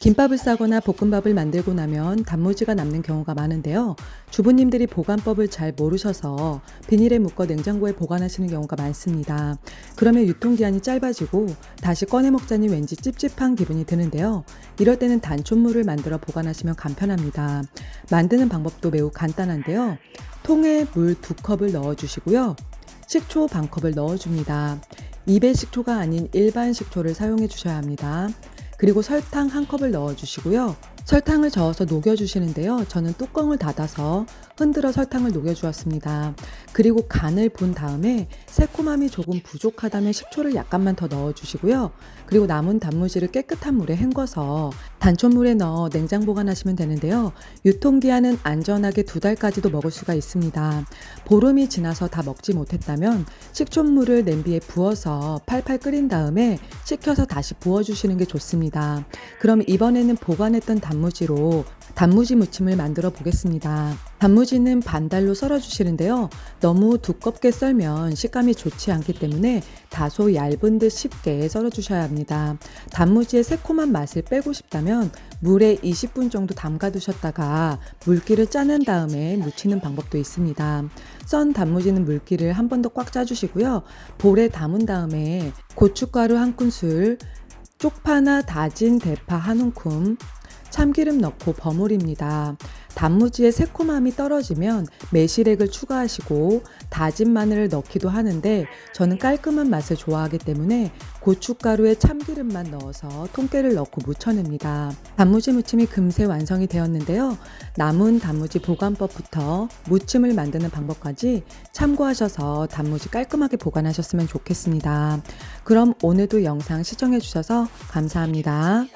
김밥을 싸거나 볶음밥을 만들고 나면 단무지가 남는 경우가 많은데요. 주부님들이 보관법을 잘 모르셔서 비닐에 묶어 냉장고에 보관하시는 경우가 많습니다. 그러면 유통기한이 짧아지고 다시 꺼내 먹자니 왠지 찝찝한 기분이 드는데요. 이럴 때는 단촛물을 만들어 보관하시면 간편합니다. 만드는 방법도 매우 간단한데요. 통에 물 두 컵을 넣어 주시고요. 식초 반 컵을 넣어 줍니다. 입의 식초가 아닌 일반 식초를 사용해 주셔야 합니다. 그리고 설탕 한 컵을 넣어 주시고요. 설탕을 저어서 녹여 주시는데요. 저는 뚜껑을 닫아서 흔들어 설탕을 녹여 주었습니다. 그리고 간을 본 다음에 새콤함이 조금 부족하다면 식초를 약간만 더 넣어 주시고요. 그리고 남은 단무지를 깨끗한 물에 헹궈서 단촛물에 넣어 냉장 보관하시면 되는데요. 유통기한은 안전하게 두 달까지도 먹을 수가 있습니다. 보름이 지나서 다 먹지 못했다면 식초물을 냄비에 부어서 팔팔 끓인 다음에 식혀서 다시 부어주시는 게 좋습니다. 그럼 이번에는 보관했던 단무지로 단무지 무침을 만들어 보겠습니다. 단무지는 반달로 썰어 주시는데요. 너무 두껍게 썰면 식감이 좋지 않기 때문에 다소 얇은 듯 쉽게 썰어 주셔야 합니다. 단무지의 새콤한 맛을 빼고 싶다면 물에 20분 정도 담가 두셨다가 물기를 짜낸 다음에 무치는 방법도 있습니다. 썬 단무지는 물기를 한 번 더 꽉 짜주시고요. 볼에 담은 다음에 고춧가루 한 큰술, 쪽파나 다진 대파 한 움큼, 참기름 넣고 버무립니다. 단무지의 새콤함이 떨어지면 매실액을 추가하시고 다진 마늘을 넣기도 하는데 저는 깔끔한 맛을 좋아하기 때문에 고춧가루에 참기름만 넣어서 통깨를 넣고 무쳐냅니다. 단무지 무침이 금세 완성이 되었는데요. 남은 단무지 보관법부터 무침을 만드는 방법까지 참고하셔서 단무지 깔끔하게 보관하셨으면 좋겠습니다. 그럼 오늘도 영상 시청해 주셔서 감사합니다.